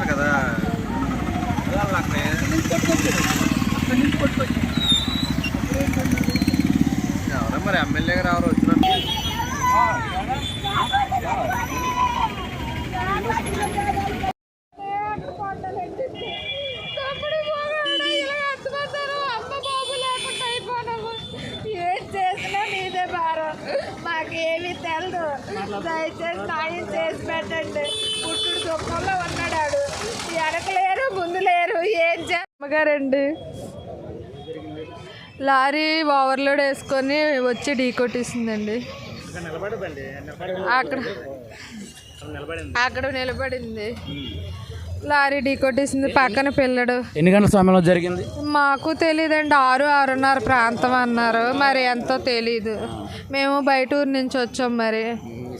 వస్తారు కదా. ఎవరో మరి ఎమ్మెల్యే గారు ఎవరు వచ్చినట్టు తమ్ముడు లేకుండా ఏం చేసినా మీదే భారం మాకేమీ తెలదు. దయచేసి సాయం చేసి పెట్టండి. పుట్టుడు దుఃఖంలో ఉన్నాడు వెనక లేరు ముందు లేరు ఏం చే అమ్మగారండి. లారీ ఓవర్లోడ్ వేసుకొని వచ్చి ఢీ కొట్టేసిందండి. అక్కడ అక్కడ నిలబడింది. లారీ ఢీ కొట్టేసింది పక్కన పిల్లడు. ఎన్ని గంటల సమయంలో జరిగింది? మాకు తెలియదండి ఆరు ఆరున్నర ప్రాంతం అన్నారు. మరి ఎంతో తెలీదు. మేము బయట ఊరు నుంచి వచ్చాం మరి.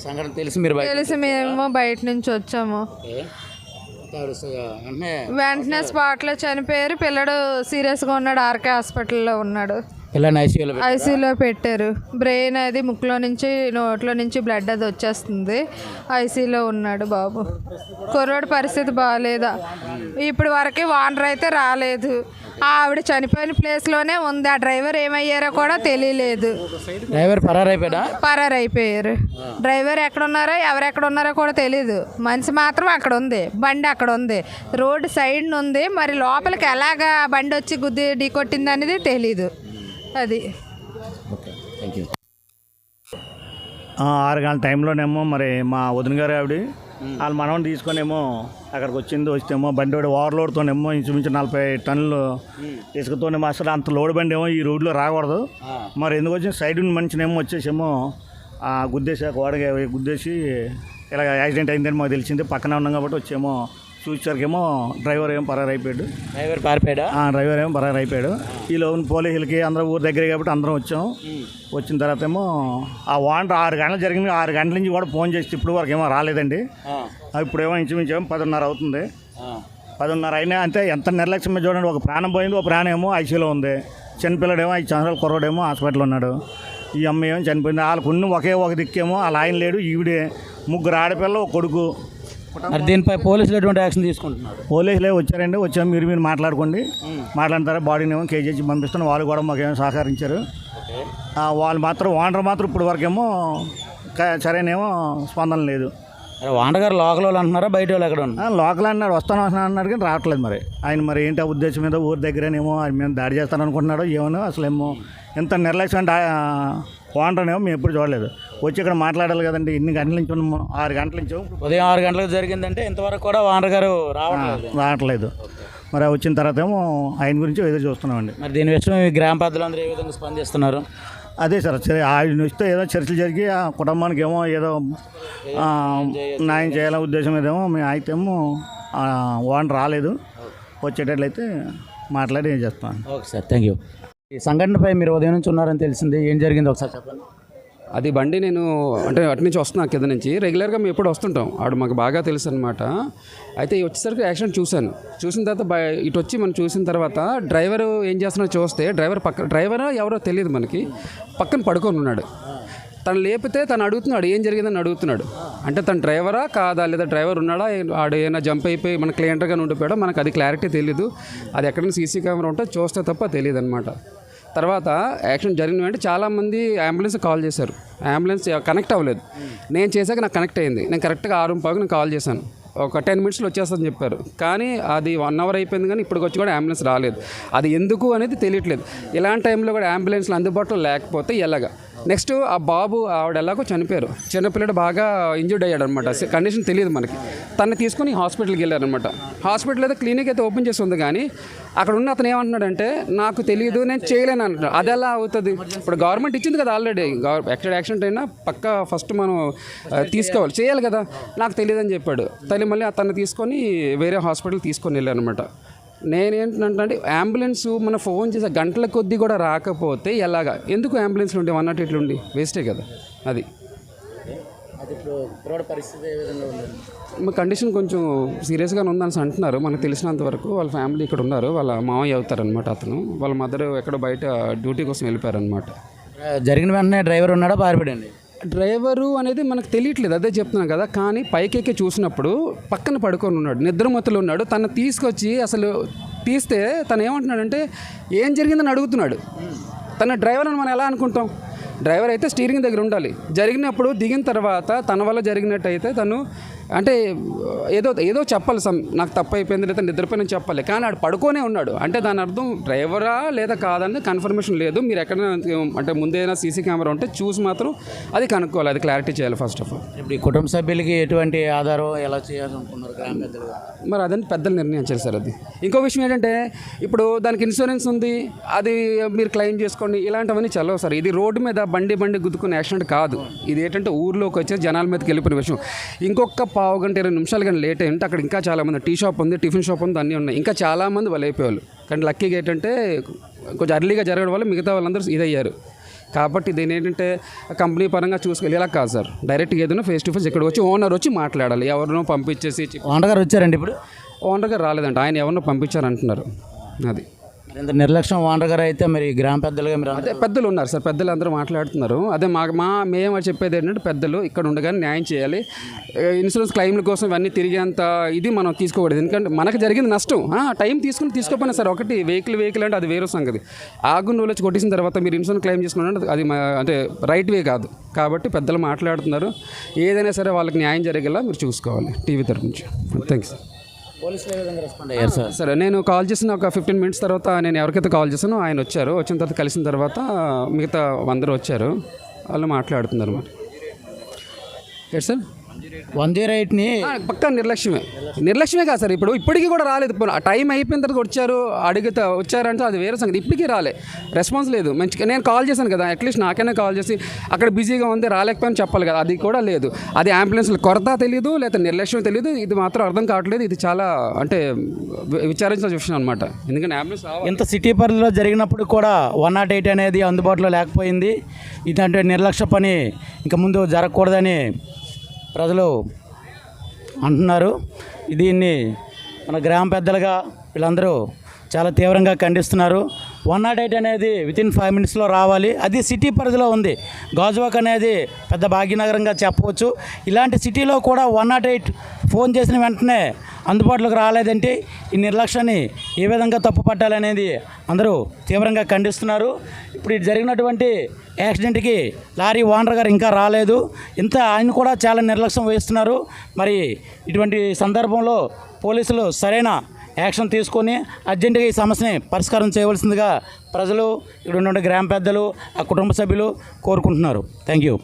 సంఘటన తెలిసి మీరు బయట తెలిసి మేము బయట నుంచి వచ్చాము. వెంటనే వెంటనే స్పాట్లో చనిపోయారు. పిల్లడు సీరియస్గా ఉన్నాడు. ఆర్కే హాస్పిటల్లో ఉన్నాడు. పిల్లని ఐసీయూలో ఐసీయూలో పెట్టారు. బ్రెయిన్ అది ముక్కులో నుంచి నోట్లో నుంచి బ్లడ్ అది వచ్చేస్తుంది. ఐసీయూలో ఉన్నాడు బాబు. కుర్రోడి పరిస్థితి బాగాలేదా ఇప్పుడు వరకు వానర్ అయితే రాలేదు. ఆవిడ చనిపోయిన ప్లేస్లోనే ఉంది. ఆ డ్రైవర్ ఏమయ్యారో కూడా తెలియలేదు. డ్రైవర్ పరారైపోయాడా? పరారు అయిపోయారు డ్రైవర్ ఎక్కడ ఉన్నారో ఎవరు ఎక్కడ ఉన్నారో కూడా తెలియదు మనిషి మాత్రం అక్కడ ఉంది. బండి అక్కడ ఉంది. రోడ్డు సైడ్ ఉంది మరి లోపలికి ఎలాగా బండి వచ్చి గుద్ది ఢీ కొట్టింది అనేది తెలీదు. అది. ఆరు గంటల టైంలోనేమో మరి మా వదిన గారు ఆవిడ వాళ్ళ మనవని తీసుకొనేమో అక్కడికి వచ్చింది వస్తేమో బండి వాడు ఓవర్లోడ్తోనేమో ఇంచుమించు నలభై టన్నులు ఇసుకతోనేమో అసలు అంత లోడ్ బండి ఏమో ఈ రోడ్లో రాకూడదు. మరి ఎందుకు వచ్చిన సైడ్ మనిషినేమో వచ్చేసేమో ఆ గుద్దేసి ఆ గోడకి గుద్దేసి ఇలా యాక్సిడెంట్ అయిందని మాకు తెలిసింది. పక్కన ఉన్నాం కాబట్టి వచ్చేమో చూసేసరికేమో డ్రైవర్ ఏమో పరారు అయిపోయాడు డ్రైవర్ పారిపోయాడా? ఆ డ్రైవర్ ఏమో పరారు అయిపోయాడు ఈ లోన్ పోలీసులకి అందరూ ఊరు దగ్గర కాబట్టి అందరం వచ్చాం. వచ్చిన తర్వాత ఏమో ఆ వాంటర్ ఆరు గంటలు జరిగింది. ఆరు గంటల నుంచి కూడా ఫోన్ చేసి ఇప్పుడు వరకు ఏమో రాలేదండి. ఆ, ఇప్పుడేమో ఇంచుమించు ఏమో పదిన్నర అవుతుంది. పదిన్నర అయినా అంతే ఎంత నిర్లక్ష్యం చూడండి. ఒక ప్రాణం పోయింది ఒక ప్రాణం ఏమో ఐసీలో ఉంది. చిన్నపిల్లడేమో ఐదు సంవత్సరాల కుర్రోడేమో హాస్పిటల్లో ఉన్నాడు. ఈ అమ్మాయి ఏమో చనిపోయింది. వాళ్ళకు ఉన్న ఒకే ఒక దిక్కేమో వాళ్ళ ఆయన లేడు ఈవిడే. ముగ్గురు ఆడపిల్ల ఒక కొడుకు. మరి దీనిపై పోలీసులు ఎటువంటి యాక్షన్ తీసుకుంటున్నారు? పోలీసులే వచ్చారండి. వచ్చాము మీరు మీరు మాట్లాడుకోండి. మాట్లాడిన తర్వాత బాడీని ఏమో కేజీ పంపిస్తాను. వాళ్ళు కూడా మాకేమో సహకరించారు. ఆ, వాళ్ళు మాత్రం ఓనర్ మాత్రం ఇప్పుడు వరకేమో క- సరైనేమో స్పందన లేదు. మరి వాండర్ గారు లోకల్ వాళ్ళు అంటున్నారా? బయట వాళ్ళు ఎక్కడ ఉన్నారు? ఆ, లోకల్ అన్నాడు. వస్తాను వస్తాను అన్నాడు కానీ రావట్లేదు మరి. ఆయన మరి ఏంటి ఆ ఉద్దేశం మీద? ఊరి దగ్గరేనేమో ఆయన మేము దాడి చేస్తాను అనుకుంటున్నాడో ఏమో అసలు ఏమో ఎంత నిర్లక్ష్యం అంటే ఓనర్నేమో మేము ఎప్పుడు చూడలేదు. వచ్చి ఇక్కడ మాట్లాడాలి కదండి ఇన్ని గంటల నుంచి ఉన్నాము ఆరు గంటల నుంచి. ఉదయం ఆరు గంటలకు జరిగిందంటే ఇంతవరకు కూడా వాండర్ గారు రావట్లేదు. రావట్లేదు. మరి వచ్చిన తర్వాత ఏమో ఆయన గురించి ఎదురు చూస్తున్నామండి. మరి దీని విషయం గ్రామ పెద్దలందరూ ఏ విధంగా స్పందిస్తున్నారు? అదే సార్ సరే ఆయన వస్తే ఏదో చర్చలు జరిగి ఆ కుటుంబానికి ఏమో ఏదో న్యాయం చేయాలనే ఉద్దేశం మీద ఏమో మేము అయితేమో ఓన్ రాలేదు. వచ్చేటట్లయితే మాట్లాడి ఏం చేస్తాం. ఓకే సార్ థ్యాంక్ యూ ఈ సంఘటనపై మీరు ఉదయం నుంచి ఉన్నారని తెలిసింది. ఏం జరిగింది ఒకసారి చెప్పండి. అది బండి నేను అంటే అటు నుంచి వస్తున్నా కింద నుంచి. రెగ్యులర్గా మేము ఎప్పుడు వస్తుంటాం. ఆడు మాకు బాగా తెలుసు అనమాట అయితే వచ్చేసరికి యాక్సిడెంట్ చూశాను. చూసిన తర్వాత బయ- ఇటు వచ్చి మనం చూసిన తర్వాత డ్రైవర్ ఏం చేస్తున్నాడో చూస్తే డ్రైవర్ పక్క డ్రైవర్ ఎవరో తెలియదు మనకి. పక్కన పడుకొని ఉన్నాడు. తను లేపితే తను అడుగుతున్నాడు ఏం జరిగిందని అడుగుతున్నాడు. అంటే తను డ్రైవరా కాదా లేదా డ్రైవర్ ఉన్నాడా? ఆడు ఏమైనా జంప్ అయిపోయి మన క్లియంటర్గా ఉండిపోయాడో? మనకు అది క్లారిటీ తెలియదు అది ఎక్కడైనా సీసీ కెమెరా ఉంటే చూస్తే తప్ప తెలియదు అనమాట తర్వాత యాక్సిడెంట్ జరిగిన వెంటనే చాలామంది అంబులెన్స్ కాల్ చేశారు. అంబులెన్స్ కనెక్ట్ అవ్వలేదు. నేను చేశాక నాకు కనెక్ట్ అయింది. నేను కరెక్ట్గా ఆరు పాకు నేను కాల్ చేశాను. ఒక టెన్ మినిట్స్లో వచ్చేస్తుందని చెప్పారు. కానీ అది వన్ అవర్ అయిపోయింది కానీ ఇప్పటికి వచ్చి కూడా అంబులెన్స్ రాలేదు. అది ఎందుకు అనేది తెలియట్లేదు. ఇలాంటి టైంలో కూడా అంబులెన్స్లు అందుబాటులో లేకపోతే ఎలాగా? నెక్స్ట్ ఆ బాబు ఆవిడ ఎలాగో చనిపోయారు. చిన్నపిల్లడు బాగా ఇంజర్డ్ అయ్యాడు అనమాట కండిషన్ తెలియదు మనకి. తను తీసుకొని హాస్పిటల్కి వెళ్ళారనమాట. హాస్పిటల్ అయితే క్లినిక్ అయితే ఓపెన్ చేసి ఉంది కానీ అక్కడ ఉన్న అతను ఏమంటున్నాడంటే నాకు తెలియదు నేను చేయలేను అంటున్నాడు. అది ఎలా అవుతుంది? ఇప్పుడు గవర్నమెంట్ ఇచ్చింది కదా ఆల్రెడీ యాక్సిడెంట్ యాక్సిడెంట్ అయినా పక్క ఫస్ట్ మనం తీసుకోవాలి. చేయాలి కదా. నాకు తెలియదు అని చెప్పాడు. తల్లి మళ్ళీ అతన్ని తీసుకొని వేరే హాస్పిటల్ తీసుకొని వెళ్ళానమాట నేనేంటంటే అంబులెన్స్ మన ఫోన్ చేసే గంటల కొద్దీ కూడా రాకపోతే ఎలాగా? ఎందుకు అంబులెన్స్లు ఉండే? వన్ నాట్ ఎయిట్లు ఉండి వేస్టే కదా అది. కండిషన్ కొంచెం సీరియస్గానే ఉందని అంటున్నారు. మనకు తెలిసినంత వరకు వాళ్ళ ఫ్యామిలీ ఇక్కడ ఉన్నారు. వాళ్ళ మామయ్య అవుతారనమాట అతను. వాళ్ళ మదర్ ఎక్కడో బయట డ్యూటీ కోసం వెళ్ళిపోయారనమాట జరిగిన వెంటనే డ్రైవర్ ఉన్నాడా? పారిపోయాడండి. డ్రైవరు అనేది మనకు తెలియట్లేదు అదే చెప్తున్నాను కదా. కానీ పైకెక్కి చూసినప్పుడు పక్కన పడుకొని ఉన్నాడు నిద్రమత్తులు ఉన్నాడు. తను తీసుకొచ్చి అసలు తీస్తే తను ఏమంటున్నాడంటే ఏం జరిగిందని అడుగుతున్నాడు. తన డ్రైవర్ అని మనం ఎలా అనుకుంటాం? డ్రైవర్ అయితే స్టీరింగ్ దగ్గర ఉండాలి. జరిగినప్పుడు దిగిన తర్వాత తన వల్ల జరిగినట్టయితే తను అంటే ఏదో ఏదో చెప్పాలి సమ్ నాకు తప్పు అయిపోయింది లేదా నిద్రపోయిన చెప్పాలి. కానీ ఆడు పడుకోనే ఉన్నాడు. అంటే దాని అర్థం డ్రైవరా లేదా కాదని కన్ఫర్మేషన్ లేదు. మీరు ఎక్కడ అంటే ముందేనా సీసీ కెమెరా ఉంటే చూసి మాత్రం అది కనుక్కోవాలి. అది క్లారిటీ చేయాలి ఫస్ట్ ఆఫ్ ఆల్. ఇప్పుడు ఈ కుటుంబ సభ్యులకి ఎటువంటి ఆధారం ఎలా చేయాలనుకున్నారు గ్రామ మరి అదని పెద్దలు నిర్ణయించారు సార్ అది. ఇంకో విషయం ఏంటంటే ఇప్పుడు దానికి ఇన్సూరెన్స్ ఉంది. అది మీరు క్లెయిమ్ చేసుకోండి. ఇలాంటివన్నీ చల్లవు సార్. ఇది రోడ్డు మీద బండి బండి గుద్దుకునే యాక్సిడెంట్ కాదు. ఇది ఏంటంటే ఊర్లోకి వచ్చే జనాల మీదకి వెళ్ళిపోయిన విషయం. ఇంకొక పావు గంట ఇరవై నిమిషాలు కానీ లేట్ అయింటే అక్కడ ఇంకా చాలా మంది టీ షాప్ ఉంది టిఫిన్ షాప్ ఉంది అన్నీ ఉన్నాయి. ఇంకా చాలా మంది వాళ్ళు అయిపోయేవాళ్ళు కానీ లక్కీగా ఏంటంటే కొంచెం అర్లీగా జరగడం వల్ల మిగతా వాళ్ళందరూ ఇదయ్యారు. కాబట్టి దీని ఏంటంటే కంపెనీ పరంగా చూసుకెళ్ళి ఇలా కాదు సార్. డైరెక్ట్గా ఏదైనా ఫేస్ టు ఫేస్ ఇక్కడ వచ్చి ఓనర్ వచ్చి మాట్లాడాలి. ఎవరినో పంపించేసి ఓనర్ గారు వచ్చారండి ఇప్పుడు? ఓనర్ గారు రాలేదంట. ఆయన ఎవరినో పంపించారంటున్నారు. అది. మరి ఇంత నిర్లక్ష్యం ఓనర్ గారు అయితే మరి గ్రామ పెద్దలుగా మీరు అదే పెద్దలు ఉన్నారు సార్. పెద్దలు అందరూ మాట్లాడుతున్నారు. అదే మా మా మేము చెప్పేది ఏంటంటే పెద్దలు ఇక్కడ ఉండగానే న్యాయం చేయాలి. ఇన్సూరెన్స్ క్లెయిమ్ల కోసం ఇవన్నీ తిరిగేంత ఇది మనం తీసుకోకూడదు. ఎందుకంటే మనకు జరిగింది నష్టం. ఆ, టైం తీసుకుని తీసుకోపోయినా సార్ ఒకటి వెహికల్ వెహికల్ అంటే అది వేరే సంగతి. ఆగు నువ్వు వచ్చి కొట్టేసిన తర్వాత మీరు ఇన్సూరెన్స్ క్లెయిమ్ చేసుకున్నారంటే అది అంటే రైట్ వే కాదు. కాబట్టి పెద్దలు మాట్లాడుతున్నారు. ఏదైనా సరే వాళ్ళకి న్యాయం జరిగేలా మీరు చూసుకోవాలి. టీవీ తరపు నుంచి. థ్యాంక్స్ సార్ పోలీసులు ఏ విధంగా రెస్పాండ్ అయ్యారు సార్ సరే నేను కాల్ చేసిన ఒక ఫిఫ్టీన్ మినిట్స్ తర్వాత నేను ఎవరికైతే కాల్ చేశానో ఆయన వచ్చారు. వచ్చిన తర్వాత కలిసిన తర్వాత మిగతా అందరూ వచ్చారు. వాళ్ళు మాట్లాడుతున్నారు మరి ఎట్ సార్ వన్ జీరో ఎయిట్ని ఆ, పక్కా నిర్లక్ష్యమే. నిర్లక్ష్యమే కాదు సార్ ఇప్పుడు ఇప్పటికీ కూడా రాలేదు. టైం అయిపోయిన తర్వాత వచ్చారు అడిగితే వచ్చారంటే అది వేరే సంగతి. ఇప్పటికీ రాలే. రెస్పాన్స్ లేదు. మంచిగా నేను కాల్ చేశాను కదా అట్లీస్ట్ నాకైనా కాల్ చేసి అక్కడ బిజీగా ఉంది రాలేకపోయినా చెప్పాలి కదా. అది కూడా లేదు. అది అంబులెన్స్ కొరత తెలియదు లేదా నిర్లక్ష్యం తెలియదు ఇది మాత్రం అర్థం కావట్లేదు. ఇది చాలా అంటే వి- విచారించాల్సిన విషయం అనమాట ఎందుకంటే అంబులెన్స్ ఇంత సిటీ పరిధిలో జరిగినప్పుడు కూడా వన్ నాట్ ఎయిట్ అనేది అందుబాటులో లేకపోయింది. ఇదంటే నిర్లక్ష్య పని. ఇంకా ముందు జరగకూడదని ప్రజలు అంటున్నారు. దీన్ని మన గ్రామ పెద్దలుగా వీళ్ళందరూ చాలా తీవ్రంగా ఖండిస్తున్నారు. వన్ నాట్ ఎయిట్ అనేది వితిన్ ఫైవ్ మినిట్స్లో రావాలి. అది సిటీ పరిధిలో ఉంది. గాజువాక్ అనేది పెద్ద భాగ్యనగరంగా చెప్పవచ్చు. ఇలాంటి సిటీలో కూడా వన్ నాట్ ఎయిట్ ఫోన్ చేసిన వెంటనే అందుబాటులోకి రాలేదంటే ఈ నిర్లక్ష్యాన్ని ఏ విధంగా తప్పు పట్టాలనేది అందరూ తీవ్రంగా ఖండిస్తున్నారు. ఇప్పుడు ఇది జరిగినటువంటి యాక్సిడెంట్కి లారీ ఓనర్ గారు ఇంకా రాలేదు. ఇంత ఆయన కూడా చాలా నిర్లక్ష్యం వహిస్తున్నారు మరి ఇటువంటి సందర్భంలో పోలీసులు సరైన యాక్షన్ తీసుకొని అర్జెంటుగా ఈ సమస్యని పరిష్కారం చేయవలసిందిగా ప్రజలు ఇక్కడ ఉన్నటువంటి గ్రామ పెద్దలు ఆ కుటుంబ సభ్యులు కోరుకుంటున్నారు. Thank you